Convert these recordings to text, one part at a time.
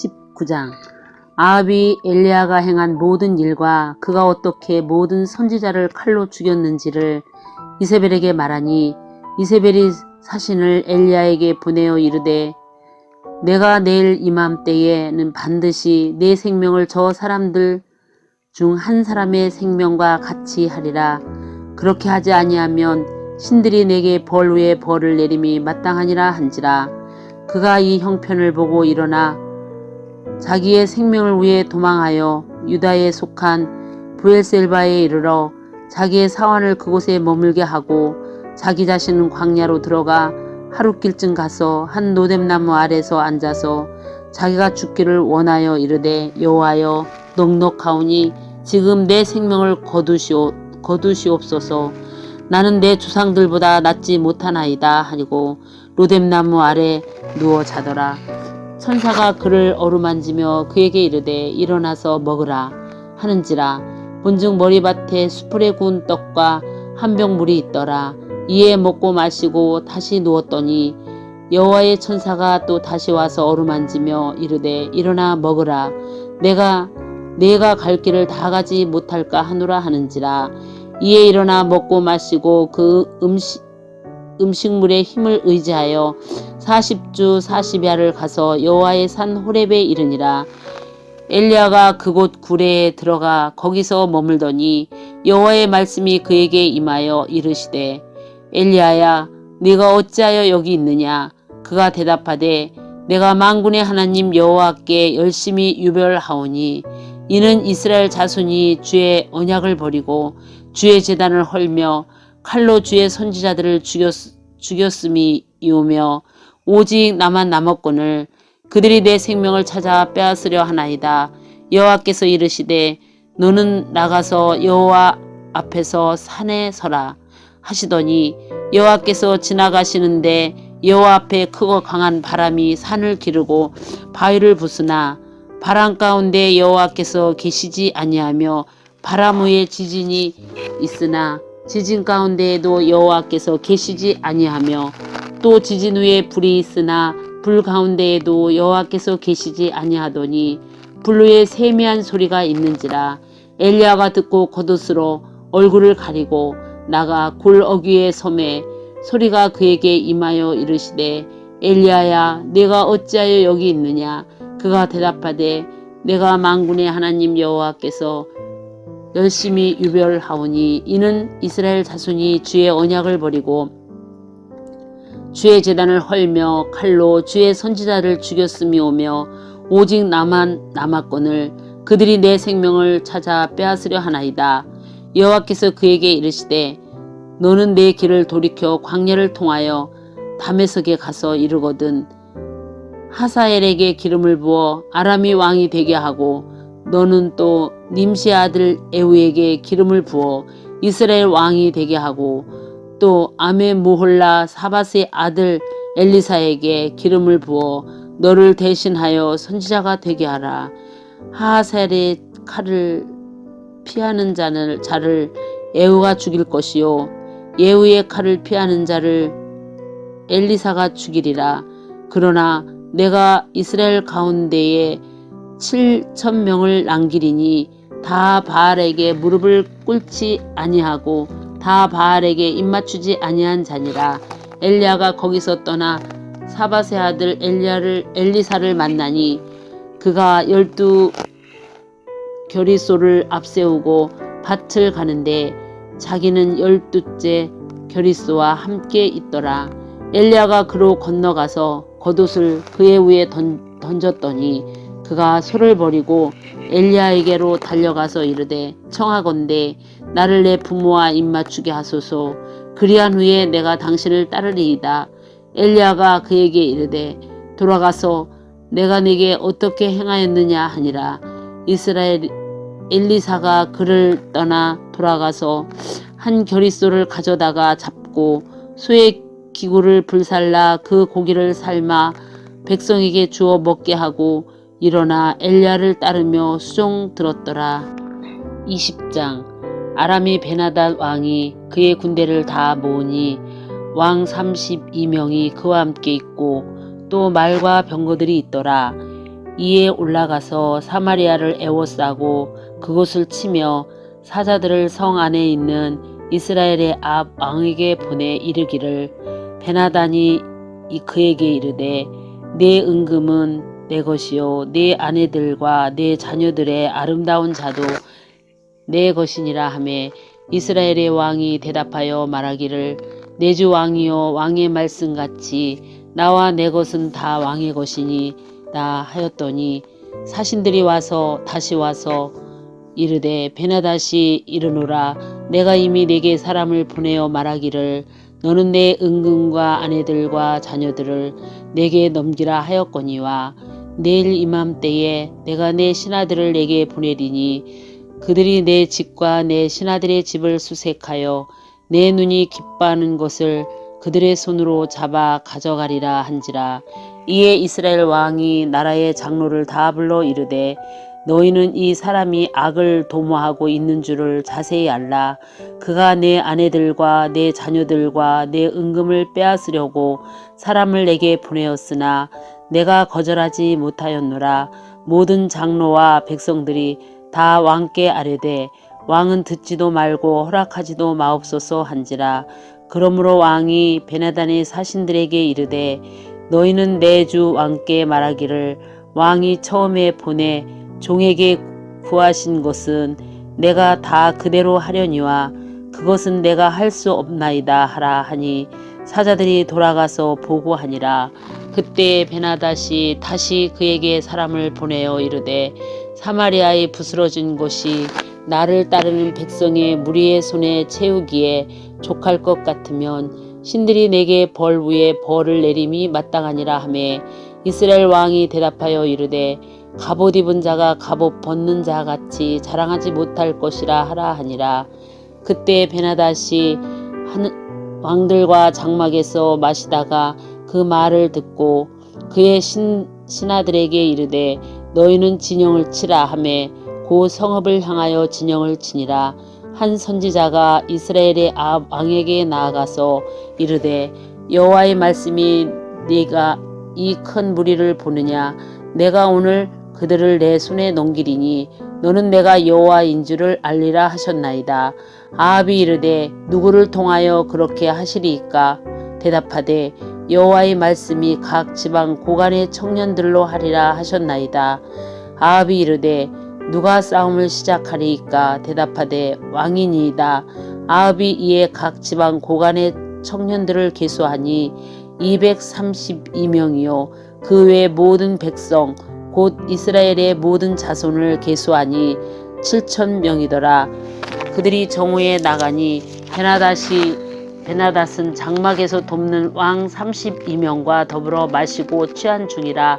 19장. 아합이 엘리야가 행한 모든 일과 그가 어떻게 모든 선지자를 칼로 죽였는지를 이세벨에게 말하니 이세벨이 사신을 엘리야에게 보내어 이르되 내가 내일 이맘때에는 반드시 내 생명을 저 사람들 중 한 사람의 생명과 같이 하리라. 그렇게 하지 아니하면 신들이 내게 벌 위에 벌을 내림이 마땅하니라 한지라. 그가 이 형편을 보고 일어나 자기의 생명을 위해 도망하여 유다에 속한 부엘셀바에 이르러 자기의 사환을 그곳에 머물게 하고 자기 자신은 광야로 들어가 하룻길쯤 가서 한 노뎀나무 아래서 앉아서 자기가 죽기를 원하여 이르되 여호와여 넉넉하오니 지금 내 생명을 거두시오 거두시옵소서. 나는 내 조상들보다 낫지 못하나이다 하고 로뎀나무 아래 누워 자더라 천사가 그를 어루만지며 그에게 이르되 일어나서 먹으라. 하는지라. 본즉 머리밭에 수풀에 구운 떡과 한 병 물이 있더라. 이에 먹고 마시고 다시 누웠더니 여호와의 천사가 또 다시 와서 어루만지며 이르되 일어나 먹으라. 내가 내가 갈 길을 다 가지 못할까 하노라 하는지라. 이에 일어나 먹고 마시고 그 음식 음식물의 힘을 의지하여 40주 40야를 가서 여호와의 산 호렙에 이르니라. 엘리야가 그곳 구레에 들어가 거기서 머물더니 여호와의 말씀이 그에게 임하여 이르시되 엘리야야 네가 어찌하여 여기 있느냐? 그가 대답하되 내가 만군의 하나님 여호와께 열심히 유별하오니 이는 이스라엘 자손이 주의 언약을 버리고 주의 재단을 헐며 칼로 주의 선지자들을 죽였, 죽였음이오며 오직 나만 남았거늘 그들이 내 생명을 찾아 빼앗으려 하나이다. 여호와께서 이르시되 너는 나가서 여호와 앞에서 산에 서라 하시더니 여호와께서 지나가시는데 여호와 앞에 크고 강한 바람이 산을 기르고 바위를 부수나 바람 가운데 여호와께서 계시지 아니하며 바람 위에 지진이 있으나 지진 가운데에도 여호와께서 계시지 아니하며 또 지진 위에 불이 있으나 불 가운데에도 여호와께서 계시지 아니하더니 불 위에 세미한 소리가 있는지라 엘리야가 듣고 겉옷으로 얼굴을 가리고 나가 골 어귀의 섬에 소리가 그에게 임하여 이르시되 엘리야야 내가 어찌하여 여기 있느냐? 그가 대답하되 내가 만군의 하나님 여호와께서 열심히 유별하오니 이는 이스라엘 자손이 주의 언약을 버리고 주의 재단을 헐며 칼로 주의 선지자를 죽였음이오며 오직 나만 남았거늘 그들이 내 생명을 찾아 빼앗으려 하나이다. 여호와께서 그에게 이르시되 너는 내 길을 돌이켜 광야를 통하여 담에석에 가서 이르거든 하사엘에게 기름을 부어 아람이 왕이 되게 하고 너는 또 님시 아들 에우에게 기름을 부어 이스라엘 왕이 되게 하고 또 아메 모홀라 사바스의 아들 엘리사에게 기름을 부어 너를 대신하여 선지자가 되게 하라. 하셀의 칼을 피하는 자를, 자를 에우가 죽일 것이요 예후의 칼을 피하는 자를 엘리사가 죽이리라. 그러나 내가 이스라엘 가운데에 7천 명을 남기리니 다 바알에게 무릎을 꿇지 아니하고 다 바알에게 입맞추지 아니한 자니라. 엘리야가 거기서 떠나 사바세 아들 엘리야를 엘리사를 만나니 그가 열두 결의소를 앞세우고 밭을 가는데 자기는 열두째 결의소와 함께 있더라. 엘리야가 그로 건너가서 겉옷을 그의 위에 던, 던졌더니 그가 소를 버리고 엘리야에게로 달려가서 이르되 청하건대 나를 내 부모와 입맞추게 하소서. 그리한 후에 내가 당신을 따르리이다. 엘리야가 그에게 이르되 돌아가서 내가 네게 어떻게 행하였느냐 하니라. 이스라엘 엘리사가 그를 떠나 돌아가서 한 결의소를 가져다가 잡고 소의 기구를 불살라 그 고기를 삶아 백성에게 주어 먹게 하고 일어나 엘리야를 따르며 수종 들었더라. 20장 아람이 베나닷 왕이 그의 군대를 다 모으니 왕 32명이 그와 함께 있고 또 말과 병거들이 있더라. 이에 올라가서 사마리아를 에워싸고 그곳을 치며 사자들을 성 안에 있는 이스라엘의 앞 왕에게 보내 이르기를 베나단이 이 그에게 이르되 내 은금은 내 것이요. 내 아내들과 내 자녀들의 아름다운 자도 내 것이니라 하매 이스라엘의 왕이 대답하여 말하기를 내 주 왕이여 왕의 말씀 같이 나와 내 것은 다 왕의 것이니 나 하였더니 사신들이 와서 다시 와서 이르되 베나다시 이르노라. 내가 이미 내게 사람을 보내어 말하기를 너는 내 은금과 아내들과 자녀들을 내게 넘기라 하였거니와 내일 이맘때에 내가 내 신하들을 내게 보내리니 그들이 내 집과 내 신하들의 집을 수색하여 내 눈이 기뻐하는 것을 그들의 손으로 잡아 가져가리라 한지라 이에 이스라엘 왕이 나라의 장로를 다 불러 이르되 너희는 이 사람이 악을 도모하고 있는 줄을 자세히 알라. 그가 내 아내들과 내 자녀들과 내 은금을 빼앗으려고 사람을 내게 보내었으나 내가 거절하지 못하였노라. 모든 장로와 백성들이 다 왕께 아뢰되 왕은 듣지도 말고 허락하지도 마옵소서 한지라. 그러므로 왕이 베나단의 사신들에게 이르되 너희는 내 주 왕께 말하기를 왕이 처음에 보내 종에게 구하신 것은 내가 다 그대로 하려니와 그것은 내가 할 수 없나이다 하라 하니 사자들이 돌아가서 보고하니라 그때 베나다시 다시 그에게 사람을 보내어 이르되 사마리아의 부스러진 곳이 나를 따르는 백성의 무리의 손에 채우기에 족할 것 같으면 신들이 내게 벌 위에 벌을 내림이 마땅하니라 하매 이스라엘 왕이 대답하여 이르되 갑옷 입은 자가 갑옷 벗는 자 같이 자랑하지 못할 것이라 하라 하니라. 그때 베나다시 한 왕들과 장막에서 마시다가 그 말을 듣고 그의 신, 신하들에게 이르되 너희는 진영을 치라 하매 고 성읍을 향하여 진영을 치니라. 한 선지자가 이스라엘의 앞 왕에게 나아가서 이르되 여호와의 말씀이 네가 이 큰 무리를 보느냐 내가 오늘 그들을 내 손에 넘기리니 너는 내가 여호와인 줄을 알리라 하셨나이다. 아합이 이르되 누구를 통하여 그렇게 하시리이까 대답하되 여호와의 말씀이 각 지방 고간의 청년들로 하리라 하셨나이다. 아합이 이르되 누가 싸움을 시작하리이까 대답하되 왕이니이다. 아합이 이에 각 지방 고간의 청년들을 계수하니 232명이요 그 외 모든 백성 곧 이스라엘의 모든 자손을 계수하니 7천 명이더라. 그들이 정오에 나가니 베나닷이 베나닷은 장막에서 돕는 왕 32명과 더불어 마시고 취한 중이라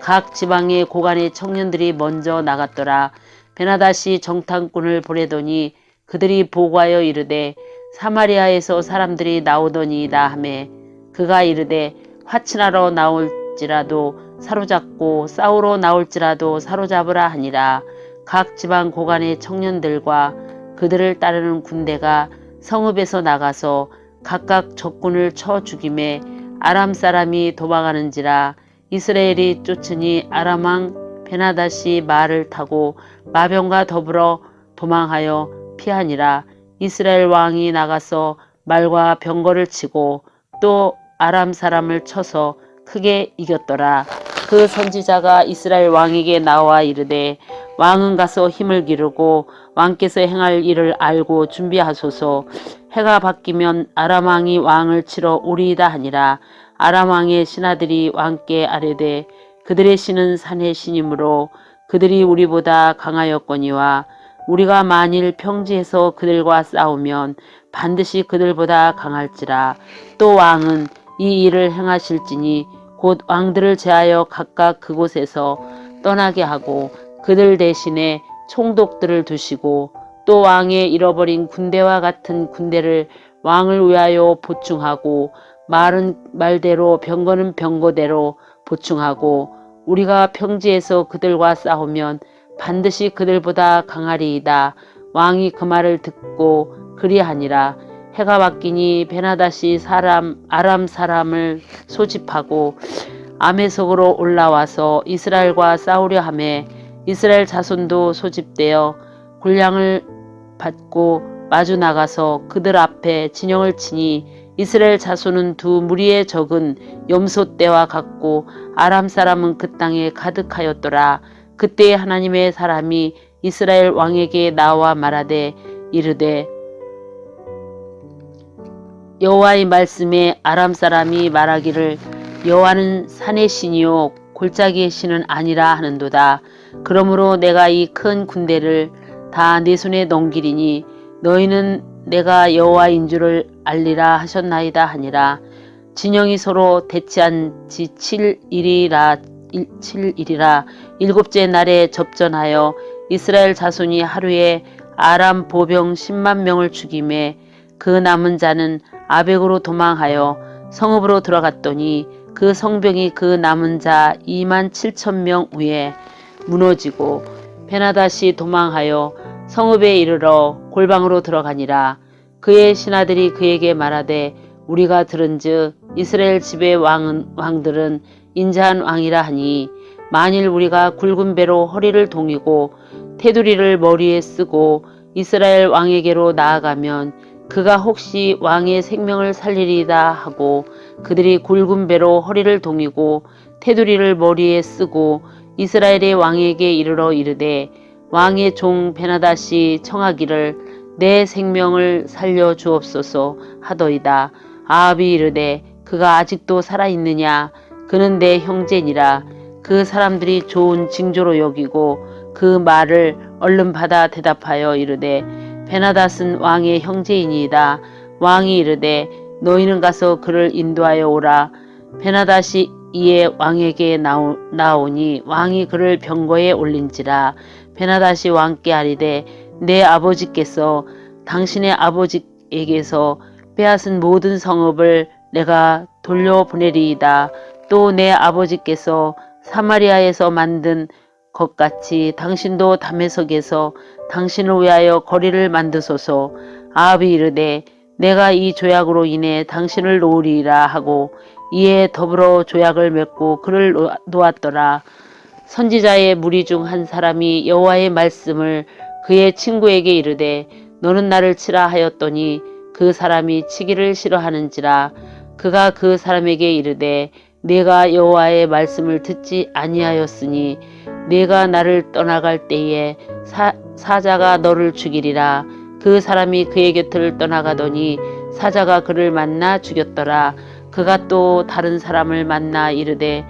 각 지방의 고관의 청년들이 먼저 나갔더라. 베나닷이 정탐꾼을 보내더니 그들이 보고하여 이르되 사마리아에서 사람들이 나오더니이다 하매 그가 이르되 화친하러 나올 지라도 사로잡고 싸우러 나올지라도 사로잡으라 하니라. 각 지방 고관의 청년들과 그들을 따르는 군대가 성읍에서 나가서 각각 적군을 쳐 죽임에 아람 사람이 도망하는지라 이스라엘이 쫓으니 아람 왕 베나다시 말을 타고 마병과 더불어 도망하여 피하니라 이스라엘 왕이 나가서 말과 병거를 치고 또 아람 사람을 쳐서 크게 이겼더라. 그 선지자가 이스라엘 왕에게 나와 이르되 왕은 가서 힘을 기르고 왕께서 행할 일을 알고 준비하소서. 해가 바뀌면 아람 왕이 왕을 치러 오리이다 하니라. 아람 왕의 신하들이 왕께 아뢰되 그들의 신은 산의 신이므로 그들이 우리보다 강하였거니와 우리가 만일 평지에서 그들과 싸우면 반드시 그들보다 강할지라. 또 왕은 이 일을 행하실지니 곧 왕들을 제하여 각각 그곳에서 떠나게 하고 그들 대신에 총독들을 두시고 또 왕의 잃어버린 군대와 같은 군대를 왕을 위하여 보충하고 말은 말대로 병거는 병거대로 보충하고 우리가 평지에서 그들과 싸우면 반드시 그들보다 강하리이다. 왕이 그 말을 듣고 그리하니라. 해가 바뀌니 베나다시 사람 아람 사람을 소집하고 아메석으로 올라와서 이스라엘과 싸우려 하매 이스라엘 자손도 소집되어 군량을 받고 마주 나가서 그들 앞에 진영을 치니 이스라엘 자손은 두 무리의 적은 염소 떼와 같고 아람 사람은 그 땅에 가득하였더라. 그때 하나님의 사람이 이스라엘 왕에게 나와 말하되 이르되 여호와의 말씀에 아람 사람이 말하기를 여호와는 산의 신이요 골짜기의 신은 아니라 하는도다. 그러므로 내가 이 큰 군대를 다 내 손에 넘기리니 너희는 내가 여호와인 줄을 알리라 하셨나이다 하니라. 진영이 서로 대치한 지 7일이라 7일이라 일곱째 날에 접전하여 이스라엘 자손이 하루에 아람 보병 10만 명을 죽임에 그 남은 자는 아벡으로 도망하여 성읍으로 들어갔더니 그 성벽이 그 남은 자 2만 7천 명 위에 무너지고 베나다시 도망하여 성읍에 이르러 골방으로 들어가니라. 그의 신하들이 그에게 말하되 우리가 들은즉 이스라엘 집의 왕은 왕들은 인자한 왕이라 하니 만일 우리가 굵은 배로 허리를 동이고 테두리를 머리에 쓰고 이스라엘 왕에게로 나아가면 그가 혹시 왕의 생명을 살리리다 하고 그들이 굵은 배로 허리를 동이고 테두리를 머리에 쓰고 이스라엘의 왕에게 이르러 이르되 왕의 종 베나다시 청하기를 내 생명을 살려 주옵소서 하더이다. 아합이 이르되 그가 아직도 살아있느냐 그는 내 형제니라 그 사람들이 좋은 징조로 여기고 그 말을 얼른 받아 대답하여 이르되 베나닷은 왕의 형제이니이다. 왕이 이르되 너희는 가서 그를 인도하여 오라. 베나닷이 이에 왕에게 나오, 나오니 왕이 그를 병거에 올린지라. 베나닷이 왕께 아리되 내 아버지께서 당신의 아버지에게서 빼앗은 모든 성읍을 내가 돌려보내리이다. 또 내 아버지께서 사마리아에서 만든 것 같이 당신도 담에석에서 당신을 위하여 거리를 만드소서. 아합이 이르되 내가 이 조약으로 인해 당신을 놓으리라 하고 이에 더불어 조약을 맺고 그를 놓- 놓았더라. 선지자의 무리 중 한 사람이 여호와의 말씀을 그의 친구에게 이르되 너는 나를 치라 하였더니 그 사람이 치기를 싫어하는지라 그가 그 사람에게 이르되 내가 여호와의 말씀을 듣지 아니하였으니 내가 나를 떠나갈 때에 사, 사자가 너를 죽이리라. 그 사람이 그의 곁을 떠나가더니 사자가 그를 만나 죽였더라. 그가 또 다른 사람을 만나 이르되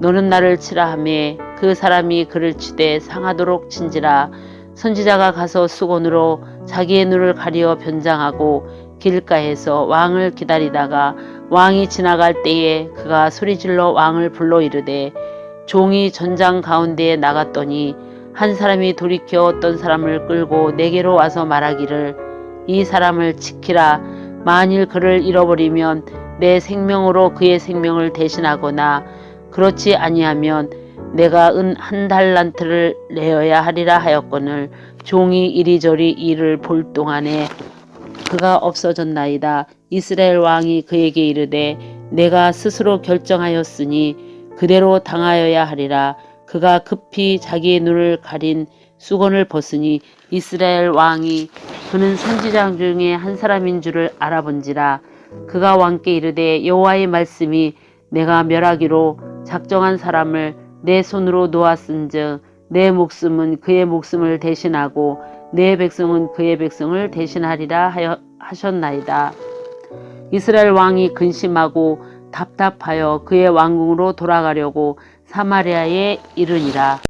너는 나를 치라 하매 그 사람이 그를 치되 상하도록 친지라. 선지자가 가서 수건으로 자기의 눈을 가리어 변장하고 길가에서 왕을 기다리다가 왕이 지나갈 때에 그가 소리질러 왕을 불러 이르되 종이 전장 가운데에 나갔더니 한 사람이 돌이켜 어떤 사람을 끌고 내게로 와서 말하기를 이 사람을 지키라 만일 그를 잃어버리면 내 생명으로 그의 생명을 대신하거나 그렇지 아니하면 내가 은 한 달란트를 내어야 하리라 하였거늘 종이 이리저리 이를 볼 동안에 그가 없어졌나이다. 이스라엘 왕이 그에게 이르되 내가 스스로 결정하였으니 그대로 당하여야 하리라. 그가 급히 자기의 눈을 가린 수건을 벗으니 이스라엘 왕이 그는 선지자 중에 한 사람인 줄을 알아본지라. 그가 왕께 이르되 여호와의 말씀이 내가 멸하기로 작정한 사람을 내 손으로 놓았은즉 내 목숨은 그의 목숨을 대신하고 내 백성은 그의 백성을 대신하리라 하여 하셨나이다. 이스라엘 왕이 근심하고 답답하여 그의 왕궁으로 돌아가려고 사마리아에 이르니라.